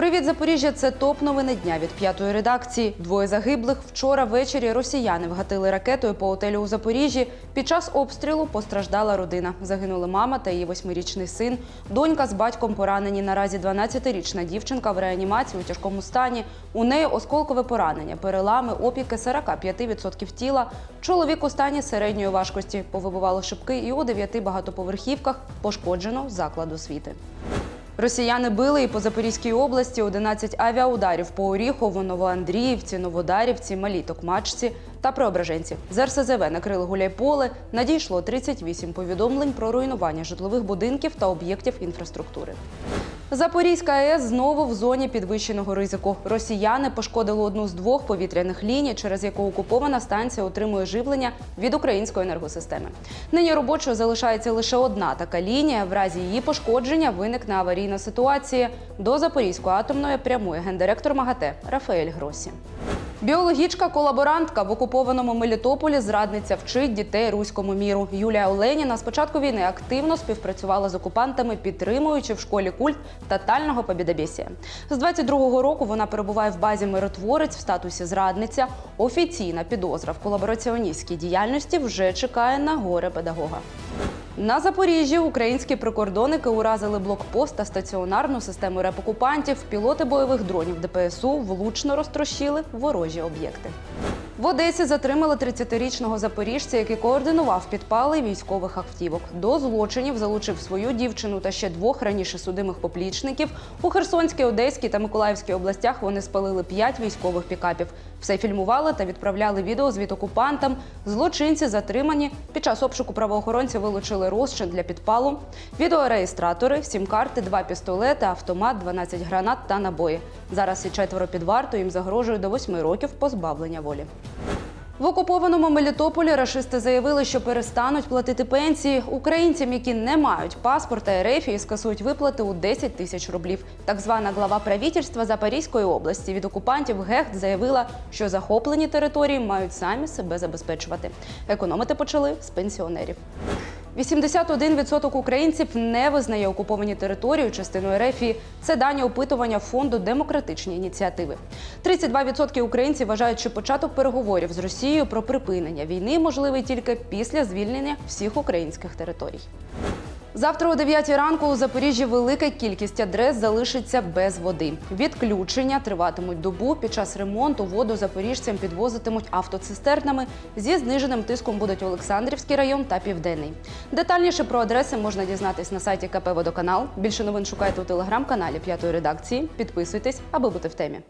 Привіт, Запоріжжя! Це топ новини дня від п'ятої редакції. Двоє загиблих. Вчора ввечері росіяни вгатили ракетою по готелю у Запоріжжі. Під час обстрілу постраждала родина. Загинули мама та її восьмирічний син. Донька з батьком поранені. Наразі 12-річна дівчинка в реанімації у тяжкому стані. У неї осколкове поранення, перелами, опіки 45% тіла. Чоловік у стані середньої важкості. Повибивало шибки і у дев'яти багатоповерхівках пошкоджено заклад освіти. Росіяни били і по Запорізькій області 11 авіаударів по Оріхову, Новоандріївці, Новодарівці, Малій Токмачці та Преображенці. З РСЗВ накрили Гуляйполе. Надійшло 38 повідомлень про руйнування житлових будинків та об'єктів інфраструктури. Запорізька АЕС знову в зоні підвищеного ризику. Росіяни пошкодили одну з двох повітряних ліній, через яку окупована станція отримує живлення від української енергосистеми. Нині робочою залишається лише одна така лінія. В разі її пошкодження виникне аварійна ситуація. До Запорізької атомної прямує гендиректор МАГАТЕ Рафаель Гросі. Біологічка колаборантка в окупованому Мелітополі зрадниця вчить дітей руському міру. Юлія Оленіна з початку війни активно співпрацювала з окупантами, підтримуючи в школі культ тотального побідобєсія. З 22-го року вона перебуває в базі миротворець в статусі зрадниця. Офіційна підозра в колабораціоністській діяльності вже чекає на горе педагога. На Запоріжжі українські прикордонники уразили блокпост та стаціонарну систему реп окупантів. Пілоти бойових дронів ДПСУ влучно розтрощили ворожі об'єкти. В Одесі затримали 30-річного запоріжця, який координував підпали військових автівок. До злочинів залучив свою дівчину та ще двох раніше судимих поплічників. У Херсонській, Одеській та Миколаївській областях вони спалили п'ять військових пікапів. Все фільмували та відправляли відеозвіт окупантам. Злочинці затримані. Під час обшуку правоохоронці вилучили розчин для підпалу, відеореєстратори, сім-карти, два пістолети, автомат, 12 гранат та набої. Зараз і четверо під вартою їм загрожує до восьми років позбавлення волі. В окупованому Мелітополі рашисти заявили, що перестануть платити пенсії українцям, які не мають паспорта РФ і скасують виплати у 10 тисяч рублів. Так звана глава правительства Запорізької області від окупантів Гехт заявила, що захоплені території мають самі себе забезпечувати. Економити почали з пенсіонерів. 81% українців не визнає окуповані території частиною РФ. Це дані опитування фонду демократичні ініціативи. 32% українців вважають, що початок переговорів з Росією про припинення війни можливий тільки після звільнення всіх українських територій. Завтра о 9 ранку у Запоріжжі велика кількість адрес залишиться без води. Відключення триватимуть добу. Під час ремонту воду запоріжцям підвозитимуть автоцистернами. Зі зниженим тиском будуть Олександрівський район та Південний. Детальніше про адреси можна дізнатись на сайті КП Водоканал. Більше новин шукайте у телеграм-каналі п'ятої редакції. Підписуйтесь, аби бути в темі.